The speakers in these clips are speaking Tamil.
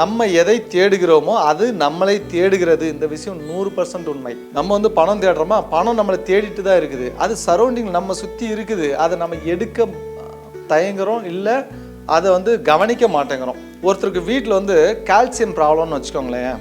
நம்ம எதை தேடுகிறோமோ அது நம்மளை தேடுகிறது. இந்த விஷயம் நூறு பர்சன்ட் உண்மை. நம்ம வந்து பணம் தேடுறோமா? பணம் நம்மளை தேடிட்டு தான் இருக்குது. அது சரௌண்டிங் நம்ம சுற்றி இருக்குது. அதை நம்ம எடுக்க தயங்குறோம் இல்லை அதை வந்து கவனிக்க மாட்டேங்கிறோம். ஒருத்தருக்கு வீட்டில் வந்து கால்சியம் ப்ராப்ளம்னு வச்சுக்கோங்களேன்.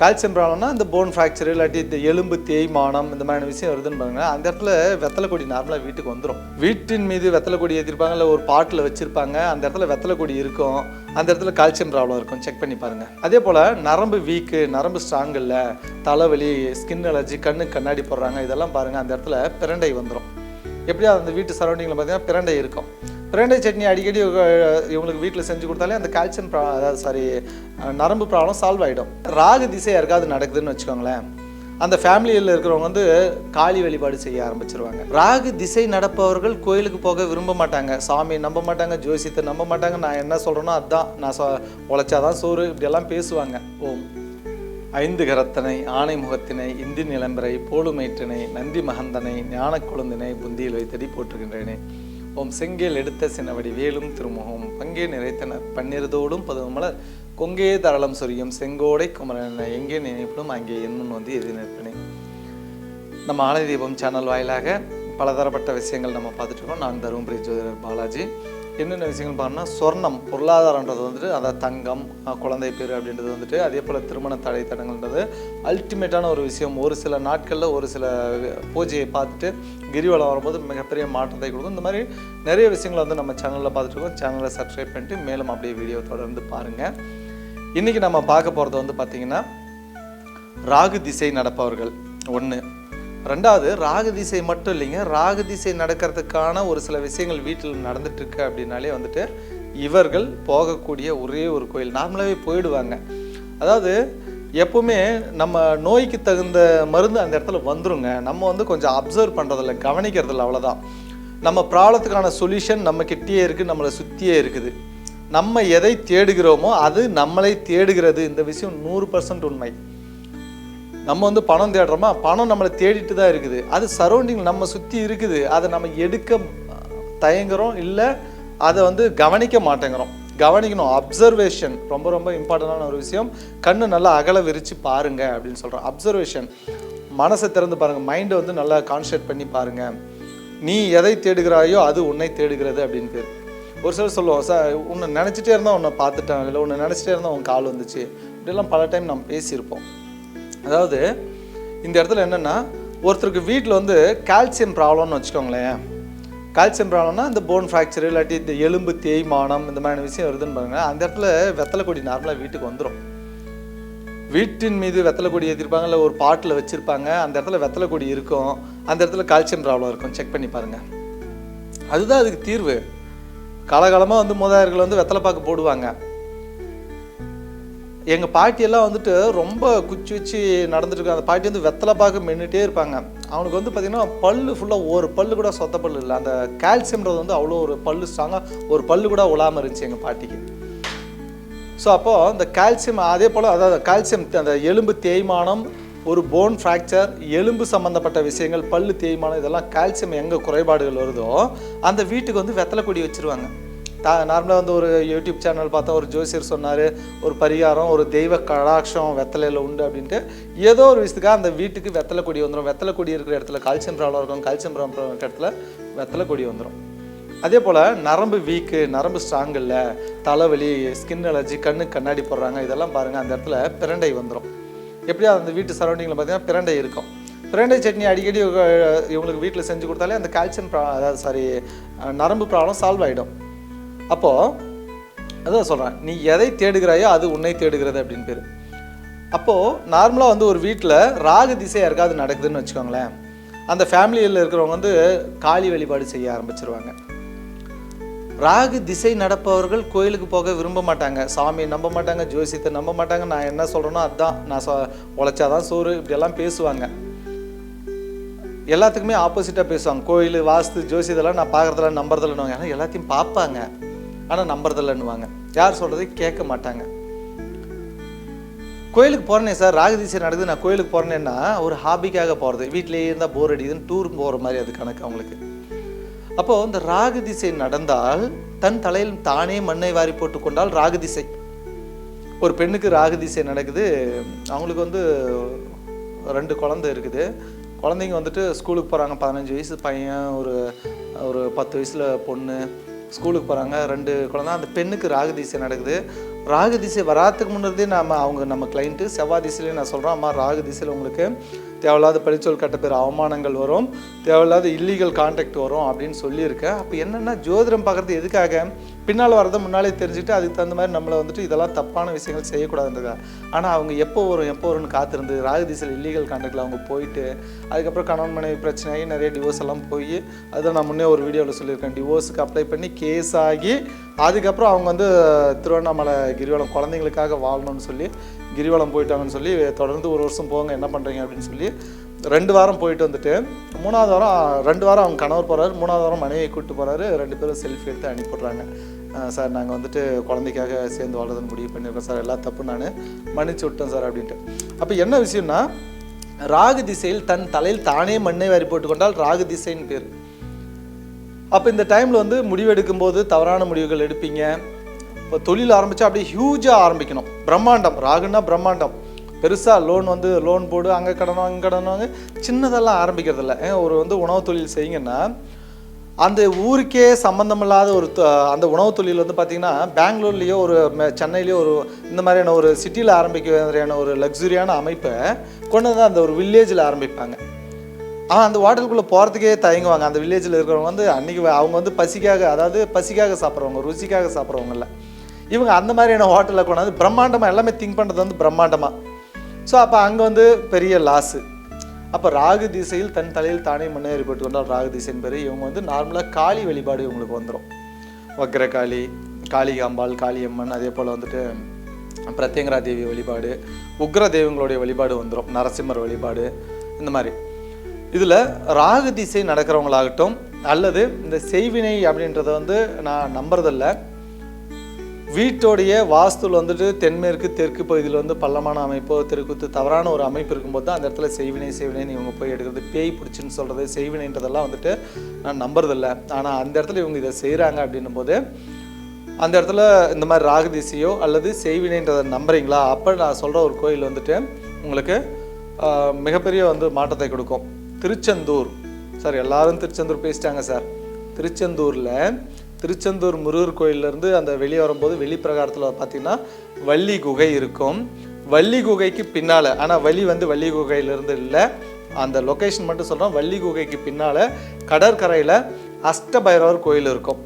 கால்சியம் ப்ராப்ளம்னா இந்த போன் ஃப்ராக்சர் இல்லாட்டி இந்த எலும்பு தேய்மானம் இந்த மாதிரியான விஷயம் வருதுன்னு பாருங்க அந்த இடத்துல வெத்தலை கொடி நார்மலாக வீட்டுக்கு வந்துடும் வீட்டின் மீது வெத்தலை கொடி ஏற்றிருப்பாங்க இல்லை ஒரு பாட்டில் வச்சுருப்பாங்க அந்த இடத்துல வெத்தலை கொடி இருக்கும். அந்த இடத்துல கால்சியம் ப்ராப்ளம் இருக்கும். செக் பண்ணி பாருங்கள் அதே போல் நரம்பு வீக்கு நரம்பு ஸ்ட்ராங் இல்லை தலைவலி ஸ்கின் அலர்ஜி கண்ணு கண்ணாடி போடுறாங்க இதெல்லாம் பாருங்கள் அந்த இடத்துல பிரண்டை வந்துடும் எப்படியா அந்த வீட்டு சரௌண்டிங்கில் பார்த்தீங்கன்னா பிரண்டை இருக்கும். பிரண்டை சட்னி அடிக்கடி இவங்களுக்கு வீட்டில் செஞ்சு கொடுத்தாலே அந்த கால்சியம் ப்ரா அதாவது சாரி நரம்பு ப்ராப்ளம் சால்வ் ஆகிடும் ராகு திசை யாருக்காவது நடக்குதுன்னு வச்சுக்கோங்களேன். அந்த ஃபேமிலியில் இருக்கிறவங்க வந்து காளி வழிபாடு செய்ய ஆரம்பிச்சிருவாங்க. ராகு திசை நடப்பவர்கள் கோயிலுக்கு போக விரும்ப மாட்டாங்க. சாமி நம்ப மாட்டாங்க ஜோசியத்தை நம்ப மாட்டாங்க. நான் என்ன சொல்கிறேனோ அதுதான் நான் சொ உழைச்சாதான் சோறு இப்படியெல்லாம் பேசுவாங்க. ஓம். ஐந்து கரத்தனை ஆணை முகத்தினை இந்தி நிலம்பரை போலுமேற்றினை நந்தி மகந்தனை ஞான குழந்தினை புந்தியில் வைத்தடி போட்டிருக்கின்றேனே ஓம் செங்கேல் எடுத்த சினவடி வேலும் திருமுகம் பங்கே நிறைத்தனர். பன்னிருதோடும் பதுமலர் கொங்கே தரளம் சொரியும் செங்கோடை குமரன் எங்கே நினைப்பிடும் அங்கே என்னும் வந்து எது நிற்பனே. நம்ம ஆலய தீபம் சேனல் வாயிலாக பலதரப்பட்ட விஷயங்கள் நம்ம பார்த்துட்டு இருக்கோம். நான் தருமபுரி ஜோதிடர் பாலாஜி. என்னென்ன விஷயங்கள் பார்த்தோம்னா சொர்ணம் பொருளாதாரன்றது வந்துட்டு அதாவது தங்கம் குழந்தை பேர் அப்படின்றது வந்துட்டு அதே போல் திருமண தடை தடங்கள்ன்றது அல்டிமேட்டான ஒரு விஷயம். ஒரு சில நாட்களில் ஒரு சில பூஜையை பார்த்துட்டு கிரிவலம் வரும்போது மிகப்பெரிய மாற்றத்தை கொடுக்கும். இந்த மாதிரி நிறைய விஷயங்களை வந்து நம்ம சேனலில் பார்த்துட்டு இருக்கோம். சேனலை சப்ஸ்கிரைப் பண்ணிட்டு மேலும் அப்படியே வீடியோ தொடர்ந்து பாருங்கள் இன்றைக்கி நம்ம பார்க்க போகிறது வந்து பார்த்திங்கன்னா ராகு திசை நடப்பவர்கள். ஒன்று ரெண்டாவது ராகு திசை மட்டும் இல்லைங்க. ராகு திசை நடக்கிறதுக்கான ஒரு சில விஷயங்கள் வீட்டில் நடந்துட்டுருக்கு அப்படின்னாலே வந்துட்டு இவர்கள் போகக்கூடிய ஒரே ஒரு கோயில். நார்மலாகவே போயிடுவாங்க. அதாவது எப்பவுமே நம்ம நோய்க்கு தகுந்த மருந்து அந்த இடத்துல வந்துருங்க. நம்ம வந்து கொஞ்சம் அப்சர்வ் பண்ணுறதில்ல கவனிக்கிறதில்ல அவ்வளோதான் நம்ம ப்ராப்ளத்துக்கான சொல்யூஷன் நம்ம கிட்டேயே இருக்குது நம்மளை சுற்றியே இருக்குது. நம்ம எதை தேடுகிறோமோ அது நம்மளை தேடுகிறது. இந்த விஷயம் நூறு பர்சன்ட் உண்மை. நம்ம வந்து பணம் தேடுறோமா? பணம் நம்மளை தேடிட்டு தான் இருக்குது. அது சரௌண்டிங் நம்ம சுற்றி இருக்குது. அதை நம்ம எடுக்க தயங்குறோம் இல்லை அதை வந்து கவனிக்க மாட்டேங்கிறோம். கவனிக்கணும். அப்சர்வேஷன் ரொம்ப ரொம்ப இம்பார்ட்டண்டான ஒரு விஷயம். கண்ணு நல்லா அகல விரித்து பாருங்க அப்படின்னு சொல்கிறோம் அப்சர்வேஷன் மனசை திறந்து பாருங்கள் மைண்டை வந்து நல்லா கான்சன்ட்ரேட் பண்ணி பாருங்கள் நீ எதை தேடுகிறாயோ அது உன்னை தேடுகிறது அப்படின்னு பேர். ஒரு சிலர் சொல்லுவோம் சார் உன்னை நினச்சிட்டே இருந்தால் உன்னை பார்த்துட்டேன் இல்லை உன்னை நினச்சிட்டே இருந்தால் உன் கால் வந்துச்சு. இப்படிலாம் பல டைம் நம்ம பேசியிருப்போம். அதாவது இந்த இடத்துல என்னென்னா ஒருத்தருக்கு வீட்டில் வந்து கால்சியம் ப்ராப்ளம்னு வச்சுக்கோங்களேன். கால்சியம் ப்ராப்ளம்னா இந்த போன் ஃப்ராக்சர் இல்லாட்டி இந்த எலும்பு தேய்மானம் இந்த மாதிரியான விஷயம் வருதுன்னு பாருங்க. அந்த இடத்துல வெத்தலை கொடி நார்மலாக வீட்டுக்கு வந்துடும் வீட்டின் மீது வெத்தலை கொடி ஏற்றிருப்பாங்க இல்லை ஒரு பாட்டில் வச்சுருப்பாங்க. அந்த இடத்துல வெத்தலை கொடி இருக்கும். அந்த இடத்துல கால்சியம் ப்ராப்ளம் இருக்கும். செக் பண்ணி பாருங்கள் அதுதான் அதுக்கு தீர்வு. காலகாலமாக வந்து மூதாதையர்கள் வந்து வெத்தலை பாக்கு போடுவாங்க. எங்கள் பாட்டியெல்லாம் வந்துட்டு ரொம்ப குச்சி வச்சு நடந்துட்டுருக்காங்க அந்த பாட்டி வந்து வெத்தலை பார்க்க மென்னுட்டே இருப்பாங்க. அவனுக்கு வந்து பார்த்திங்கன்னா பல்லு ஃபுல்லாக ஒரு பல்லு கூட சொத்த பல்லு இல்லை. அந்த கால்சியம்ன்றது வந்து அவ்வளோ ஒரு பல்லு ஸ்ட்ராங்காக ஒரு பல்லு கூட உழாமல் இருந்துச்சு எங்கள் பாட்டிக்கு. ஸோ அப்போது இந்த கால்சியம் அதே போல் அதாவது கால்சியம் அந்த எலும்பு தேய்மானம் ஒரு போன் ஃப்ராக்சர் எலும்பு சம்மந்தப்பட்ட விஷயங்கள் பல்லு தேய்மானம் இதெல்லாம் கால்சியம் எங்கே குறைபாடுகள் வருதோ அந்த வீட்டுக்கு வந்து வெத்தலை கொடி வச்சுருவாங்க. தா நார்மலாக வந்து ஒரு யூடியூப் சேனல் பார்த்தா ஒரு ஜோசியர் சொன்னார் ஒரு பரிகாரம் ஒரு தெய்வ கடாட்சம் வெத்தலையில் உண்டு அப்படின்ட்டு. ஏதோ ஒரு விஷயத்துக்காக அந்த வீட்டுக்கு வெத்தலை கொடி வந்துடும் வெத்தலை கொடி இருக்கிற இடத்துல கால்சியம் ப்ராப்ளம் இருக்கும். கால்சியம் ப்ராப்ளம் இருக்கிற இடத்துல வெத்தலை கொடி வந்துடும் அதே போல் நரம்பு வீக்கு நரம்பு ஸ்ட்ராங் இல்லை தலைவலி ஸ்கின் அலர்ஜி கண்ணு கண்ணாடி போடுறாங்க இதெல்லாம் பாருங்கள் அந்த இடத்துல பிரண்டை வந்துடும் எப்படியா அந்த வீட்டு சரௌண்டிங்கில் பார்த்தீங்கன்னா பிரண்டை இருக்கும். பிரண்டை சட்னி அடிக்கடி இவங்களுக்கு வீட்டில் செஞ்சு கொடுத்தாலே அந்த கால்சியம் ப்ரா அதாவது சாரி நரம்பு ப்ராப்ளம் சால்வ் ஆகிடும் அப்போது அதான் சொல்கிறேன் நீ எதை தேடுகிறாயோ அது உன்னை தேடுகிறது அப்படின்னு பேர். அப்போது நார்மலாக வந்து ஒரு வீட்டில் ராகு திசை யாருக்காவது நடக்குதுன்னு வச்சுக்கோங்களேன். அந்த ஃபேமிலியில் இருக்கிறவங்க வந்து காளி வழிபாடு செய்ய ஆரம்பிச்சிருவாங்க. ராகு திசை நடப்பவர்கள் கோயிலுக்கு போக விரும்ப மாட்டாங்க. சாமி நம்ப மாட்டாங்க ஜோசியத்தை நம்ப மாட்டாங்க. நான் என்ன சொல்கிறேனோ அதுதான் நான் சொ உழைச்சாதான் சோறு இப்படியெல்லாம் பேசுவாங்க. எல்லாத்துக்குமே ஆப்போசிட்டாக பேசுவாங்க. கோயில் வாஸ்து ஜோசி இதெல்லாம் நான் பார்க்குறதெல்லாம் நம்புறதில்லன்னு ஏன்னா எல்லாத்தையும் பார்ப்பாங்க. ஆனால் நம்புறதில்லன்னுவாங்க. யார் சொல்கிறது கேட்க மாட்டாங்க. கோயிலுக்கு போகிறேனே சார் ராகதிசை நடக்குது நான் கோயிலுக்கு போகிறேன்னா ஒரு ஹாபிக்காக போகிறது வீட்டிலேயே இருந்தால் போர் அடிக்குதுன்னு டூர் போகிற மாதிரி அது கணக்கு அவங்களுக்கு. அப்போது இந்த ராகு திசை நடந்தால் தன் தலையில் தானே மண்ணை வாரி போட்டுக்கொண்டால் ராகு திசை ஒரு பெண்ணுக்கு ராகு திசை நடக்குது. அவங்களுக்கு வந்து ரெண்டு குழந்தை இருக்குது. குழந்தைங்க வந்துட்டு ஸ்கூலுக்கு போகிறாங்க பதினஞ்சு வயசு பையன் ஒரு ஒரு பத்து வயசில் பொண்ணு. ஸ்கூலுக்கு போகிறாங்க ரெண்டு குழந்தை அந்த பெண்ணுக்கு ராகு திசை நடக்குது. ராகு திசை வராதுக்கு முன்னதே நாம் அவங்க நம்ம கிளைண்ட்டு செவ்வாய் திசையிலே நான் சொல்கிறேன் அம்மா ராகு திசையில் உங்களுக்கு தேவையில்லாத பழிச்சொல் கட்ட பேர் அவமானங்கள் வரும். தேவையில்லாத இல்லீகல் கான்டாக்ட் வரும் அப்படின்னு சொல்லியிருக்கேன். அப்போ என்னென்னா ஜோதிடம் பார்க்குறது எதுக்காக? பின்னால் வரதை முன்னாலே தெரிஞ்சுட்டு அதுக்கு தகுந்த மாதிரி நம்மளை வந்துட்டு இதெல்லாம் தப்பான விஷயங்கள் செய்யக்கூடாதுன்றதா. ஆனால் அவங்க எப்போ வரும் எப்போ வரும்னு காத்திருந்து ராகு திசையில் இல்லீகல் கான்டாக்டில் அவங்க போயிட்டு அதுக்கப்புறம் கணவன் மனைவி பிரச்சனையாகி நிறைய டிவோர்ஸ் எல்லாம் போய் அதை நான் முன்னே ஒரு வீடியோவில் சொல்லியிருக்கேன். டிவோர்ஸுக்கு அப்ளை பண்ணி கேஸ் ஆகி அதுக்கப்புறம் அவங்க வந்து திருவண்ணாமலை கிரிவலம் குழந்தைங்களுக்காக வாழணும்னு சொல்லி கிரிவலம் போயிட்டாங்கன்னு சொல்லி தொடர்ந்து ஒரு வருஷம் போங்க என்ன பண்ணுறீங்க அப்படின்னு சொல்லி ரெண்டு வாரம் போயிட்டு வந்துட்டு மூணாவது வாரம் ரெண்டு வாரம் அவங்க கணவர் போகிறாரு மூணாவது வாரம் மனைவியை கூப்பிட்டு போகிறாரு ரெண்டு பேரும் செல்ஃபி எடுத்து அனுப்பிடுறாங்க சார் நாங்கள் வந்துட்டு குழந்தைக்காக சேர்ந்து வாழ்றதுன்னு முடிவு பண்ணியிருக்கோம் சார் எல்லா தப்பு நான் மன்னிச்சு விட்டேன் சார் அப்படின்ட்டு. அப்போ என்ன விஷயம்னா ராகு திசையில் தன் தலையில் தானே மண்ணை வாரி போட்டுக்கொண்டால் ராகு திசைன்னு பேர். அப்போ இந்த டைமில் வந்து முடிவெடுக்கும் போது தவறான முடிவுகள் எடுப்பீங்க. இப்போ தொழில் ஆரம்பித்தா அப்படியே ஹியூஜாக ஆரம்பிக்கணும். பிரம்மாண்டம் ராகுன்னா பிரம்மாண்டம். பெருசாக லோன் வந்து லோன் போடு அங்கே கடனோ அங்கே கடன் சின்னதெல்லாம் ஆரம்பிக்கிறதில்ல. ஒரு வந்து உணவு தொழில் செய்யுங்கன்னா அந்த ஊருக்கே சம்மந்தமில்லாத ஒரு அந்த உணவு தொழில் வந்து பார்த்திங்கன்னா பெங்களூர்லேயோ ஒரு மெ- சென்னையிலேயோ ஒரு இந்த மாதிரியான ஒரு சிட்டியில் ஆரம்பிக்க மாதிரியான ஒரு லக்ஸுரியான அமைப்பை கொண்டு வந்து அந்த ஒரு வில்லேஜில் ஆரம்பிப்பாங்க. ஆனால் அந்த ஹோட்டலுக்குள்ளே போகிறதுக்கே தயங்குவாங்க. அந்த வில்லேஜில் இருக்கிறவங்க வந்து அன்றைக்கி அவங்க வந்து பசிக்காக அதாவது பசிக்காக சாப்பிட்றவங்க ருசிக்காக சாப்பிட்றவங்கல்ல இவங்க அந்த மாதிரியான ஹோட்டலில் கொண்டாந்து பிரம்மாண்டமாக எல்லாமே திங்க் பண்ணுறது வந்து பிரம்மாண்டமாக ஸோ அப்போ அங்கே வந்து பெரிய லாஸு அப்போ ராகு திசையில் தன் தலையில் தானே முன்னேறி போட்டு கொண்டால் ராகு திசைன்னு பேர் இவங்க வந்து நார்மலாக காளி வழிபாடு இவங்களுக்கு வந்துடும் வக்ரகாளி காளிகாம்பாள் காளியம்மன் அதே போல் வந்துட்டு பிரத்யங்கரா தேவி வழிபாடு உக்ர தெய்வங்களுடைய வழிபாடு வந்துடும் நரசிம்மர் வழிபாடு இந்த மாதிரி. இதில் ராகு திசை நடக்கிறவங்களாகட்டும் அல்லது இந்த செய்வினை அப்படின்றத வந்து நான் நம்புறதில்ல. வீட்டோடைய வாஸ்துல வந்துட்டு தென்மேற்கு தெற்கு பகுதியில் வந்து பள்ளமான அமைப்போ தெருக்குத்து தவறான ஒரு அமைப்பு இருக்கும்போது தான் அந்த இடத்துல செய்வினை செய்வினைன்னு இவங்க போய் எடுக்கிறது. பேய் பிடிச்சின்னு சொல்கிறது செய்வினைன்றதெல்லாம் வந்துட்டு நான் நம்புறதில்ல. ஆனால் அந்த இடத்துல இவங்க இதை செய்கிறாங்க அப்படின்னும் போது அந்த இடத்துல இந்த மாதிரி ராகதிசையோ அல்லது செய்வினைன்றதை நம்புறீங்களா? அப்போ நான் சொல்கிற ஒரு கோயில் வந்துட்டு உங்களுக்கு மிகப்பெரிய வந்து மாற்றத்தை கொடுக்கும். திருச்செந்தூர். சார் எல்லாரும் திருச்செந்தூர் பேசிட்டாங்க சார். திருச்செந்தூரில் திருச்செந்தூர் முருகர் கோயிலேருந்து அந்த வெளியே வரும்போது வெளிப்பிரகாரத்தில் பார்த்தீங்கன்னா வள்ளி குகை இருக்கும். வள்ளி குகைக்கு பின்னால் ஆனால் வழி வந்து வள்ளி குகையிலேருந்து இல்லை. அந்த லொக்கேஷன் மட்டும் சொல்கிறோம் வள்ளி குகைக்கு பின்னால் கடற்கரையில் அஷ்ட பைரவர் கோயில் இருக்கும்.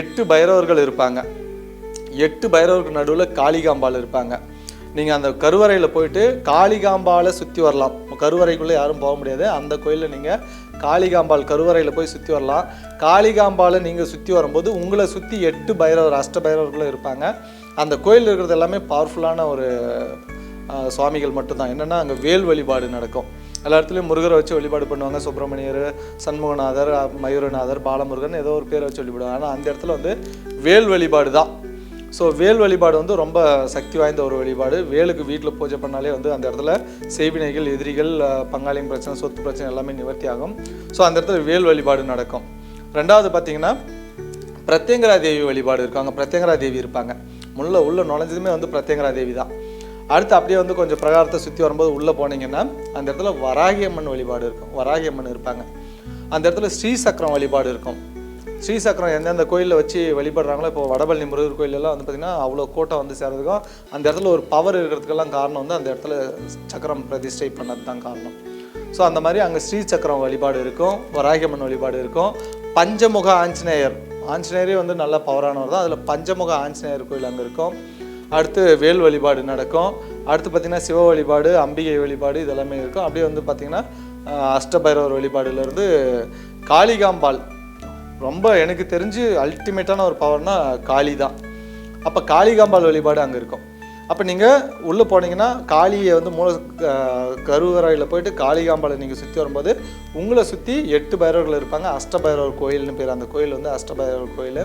எட்டு பைரவர்கள் இருப்பாங்க. எட்டு பைரவருக்கு நடுவில் காளிகாம்பால் இருப்பாங்க. நீங்கள் அந்த கருவறையில் போயிட்டு காளிகாம்பாலை சுற்றி வரலாம். கருவறைக்குள்ளே யாரும் போக முடியாது. அந்த கோயிலில் நீங்கள் காளிகாம்பாள் கருவறையில் போய் சுற்றி வரலாம். காளிகாம்பாலை நீங்கள் சுற்றி வரும்போது உங்களை சுற்றி எட்டு பைரவர் அஷ்ட பைரவர்களும் இருப்பாங்க. அந்த கோயில் இருக்கிறது எல்லாமே பவர்ஃபுல்லான ஒரு சுவாமிகள் மட்டும்தான். என்னென்னா அங்கே வேல் வழிபாடு நடக்கும். எல்லா இடத்துலையும் முருகரை வச்சு வழிபாடு பண்ணுவாங்க. சுப்பிரமணியர் சண்முகநாதர் மயூரநாதர் பாலமுருகன் ஏதோ ஒரு பேரை வச்சு வழிபாடுவாங்க. ஆனால் அந்த இடத்துல வந்து வேல் வழிபாடு தான் ஸோ வேல் வழிபாடு வந்து ரொம்ப சக்தி வாய்ந்த ஒரு வழிபாடு. வேலுக்கு வீட்டில் பூஜை பண்ணாலே வந்து அந்த இடத்துல செய்வினைகள் எதிரிகள் பங்காளியின் பிரச்சனை சொத்து பிரச்சனை எல்லாமே நிவர்த்தி ஆகும். ஸோ அந்த இடத்துல வேல் வழிபாடு நடக்கும். ரெண்டாவது பார்த்தீங்கன்னா பிரத்யங்கரா தேவி வழிபாடு இருக்காங்க. பிரத்யங்கரா தேவி இருப்பாங்க. முள்ள உள்ள நுழைஞ்சதுமே வந்து பிரத்யங்கரா தேவி தான். அடுத்து அப்படியே வந்து கொஞ்சம் பிரகாரத்தை சுற்றி வரும்போது உள்ளே போனீங்கன்னா அந்த இடத்துல வராகியம்மன் வழிபாடு இருக்கும். வராகியம்மன் இருப்பாங்க. அந்த இடத்துல ஸ்ரீ சக்கரம் வழிபாடு இருக்கும். ஸ்ரீ சக்கரம் எந்தெந்த கோயிலில் வச்சு வழிபடுறாங்களோ இப்போ வடபழனி முருகர் கோயிலெல்லாம் வந்து பார்த்திங்கன்னா அவ்வளோ கூட்டம் வந்து சேர்றதுக்கும் அந்த இடத்துல ஒரு பவர் இருக்கிறதுக்கெல்லாம் காரணம் வந்து அந்த இடத்துல சக்கரம் பிரதிஷ்டை பண்ணது தான் காரணம். ஸோ அந்த மாதிரி அங்கே ஸ்ரீ சக்கரம் வழிபாடு இருக்கும் வராகியம்மன் வழிபாடு இருக்கும். பஞ்சமுக ஆஞ்சநேயர் ஆஞ்சநேயரே வந்து நல்ல பவரானவர் தான். அதில் பஞ்சமுக ஆஞ்சநேயர் கோயில் அங்கே இருக்கும். அடுத்து வேல் வழிபாடு நடக்கும். அடுத்து பார்த்திங்கன்னா சிவ வழிபாடு அம்பிகை வழிபாடு இதெல்லாமே இருக்கும். அப்படியே வந்து பார்த்திங்கன்னா அஷ்டபைரவர் வழிபாடுலேருந்து காளிகாம்பாள் ரொம்ப எனக்கு தெரிஞ்சு அல்டிமேட்டான ஒரு பவர்னா காளி தான் அப்போ காளிகாம்பாள் வழிபாடு அங்கே இருக்கும். அப்போ நீங்கள் உள்ளே போனீங்கன்னா காளியை வந்து மூல கருவறையில் போயிட்டு காளிகாம்பாளை நீங்கள் சுற்றி வரும்போது உங்களை சுற்றி எட்டு பைரவர்கள் இருப்பாங்க. அஷ்டபைரவர் கோயில்னு பேர். அந்த கோயில் வந்து அஷ்டபைரவர் கோயில்.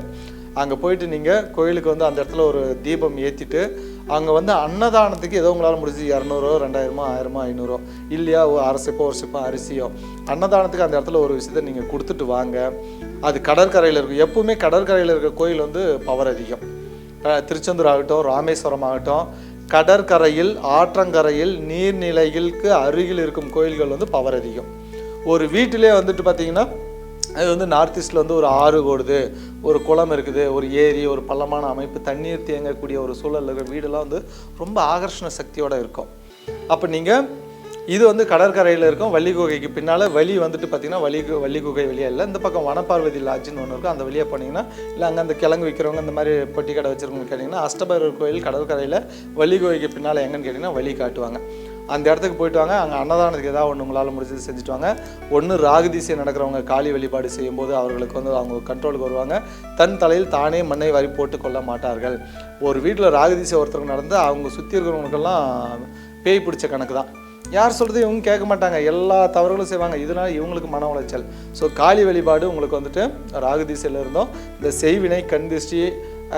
அங்கே போயிட்டு நீங்கள் கோயிலுக்கு வந்து அந்த இடத்துல ஒரு தீபம் ஏற்றிட்டு அங்கே வந்து அன்னதானத்துக்கு ஏதோ உங்களால் முடிஞ்சு இரநூறோ ரெண்டாயிரமோ ஆயிரமோ ஐநூறோ இல்லையா? ஒரு அரசிப்போ ஒரு சிப்போ அரிசியோ. அன்னதானத்துக்கு அந்த இடத்துல ஒரு விஷயத்தை நீங்கள் கொடுத்துட்டு வாங்க. அது கடற்கரையில் இருக்கும் எப்பவுமே கடற்கரையில் இருக்கிற கோயில் வந்து பவர் அதிகம். திருச்செந்தூர் ஆகட்டும் ராமேஸ்வரம் ஆகட்டும் கடற்கரையில் ஆற்றங்கரையில் நீர்நிலைகளுக்கு அருகில் இருக்கும் கோயில்கள் வந்து பவர் அதிகம். ஒரு வீட்டிலே வந்துட்டு பார்த்தீங்கன்னா அது வந்து நார்த் ஈஸ்டில் வந்து ஒரு ஆறு ஓடுது. ஒரு குளம் இருக்குது ஒரு ஏரி ஒரு பள்ளமான அமைப்பு தண்ணீர் தேங்கக்கூடிய ஒரு சூழல் இருக்கிற வீடெல்லாம் வந்து ரொம்ப ஆகர்ஷண சக்தியோடு இருக்கும். அப்போ நீங்கள் இது வந்து கடற்கரையில் இருக்கும் வள்ளி குகைக்கு பின்னால் வழி வந்துட்டு பார்த்தீங்கன்னா வள்ளி வள்ளி குகை வழியாக இல்லை. இந்த பக்கம் வனப்பார்வதி லாட்ஜின்னு ஒன்று இருக்கும். அந்த வழியாக போனீங்கன்னா இல்லை அங்கே அந்த கிழங்கு விற்கிறவங்க இந்த மாதிரி பொட்டி கடை வச்சிருக்கவங்க கேட்டிங்கன்னா அஷ்டபைரவர் கோயில் கடற்கரையில் வள்ளி குகைக்கு பின்னால் எங்கன்னு கேட்டிங்கன்னா வழி காட்டுவாங்க. அந்த இடத்துக்கு போயிட்டு வாங்க. அங்கே அன்னதானத்துக்கு ஏதாவது ஒன்று உங்களால் முடிஞ்சது செஞ்சுட்டு வாங்க. ஒன்று ராகுதிசை நடக்கிறவங்க காளி வழிபாடு செய்யும்போது அவர்களுக்கு வந்து அவங்க கண்ட்ரோலுக்கு வருவாங்க. தன் தலையில் தானே மண்ணை வாரி போட்டு கொள்ள மாட்டார்கள். ஒரு வீட்டில் ராகுதிசை ஒருத்தருக்கு நடந்து அவங்க சுற்றி இருக்கிறவங்களுக்கெல்லாம் பேய் பிடிச்ச கணக்கு தான். யார் சொல்கிறது இவங்க கேட்க மாட்டாங்க. எல்லா தவறுகளும் செய்வாங்க. இதனால் இவங்களுக்கு மன உளைச்சல். ஸோ காளி வழிபாடு உங்களுக்கு வந்துட்டு ராகு திசையில் இருந்தோம். இந்த செய்வினை கண் திருஷ்டி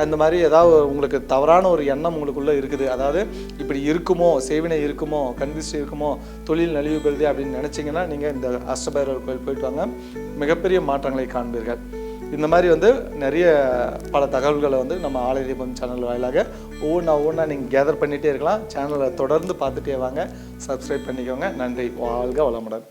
அந்த மாதிரி ஏதாவது உங்களுக்கு தவறான ஒரு எண்ணம் உங்களுக்குள்ளே இருக்குது. அதாவது இப்படி இருக்குமோ செய்வினை இருக்குமோ கண் இருக்குமோ தொழில் நலிவு பெறுது அப்படின்னு நினச்சிங்கன்னா நீங்கள் இந்த அஷ்டபைரவர் கோயில் போயிட்டு வாங்க. மிகப்பெரிய மாற்றங்களை காண்பீர்கள். இந்த மாதிரி வந்து நிறைய பல தகவல்களை வந்து நம்ம ஆலய தீபம் சேனல் வாயிலாக ஒவ்வொன்றா ஒவ்வொன்றா நீங்கள் கேதர் பண்ணிகிட்டே இருக்கலாம். சேனலை தொடர்ந்து பார்த்துட்டே வாங்க. சப்ஸ்கிரைப் பண்ணிக்கோங்க. நன்றி. வாழ்க வளமுடன்.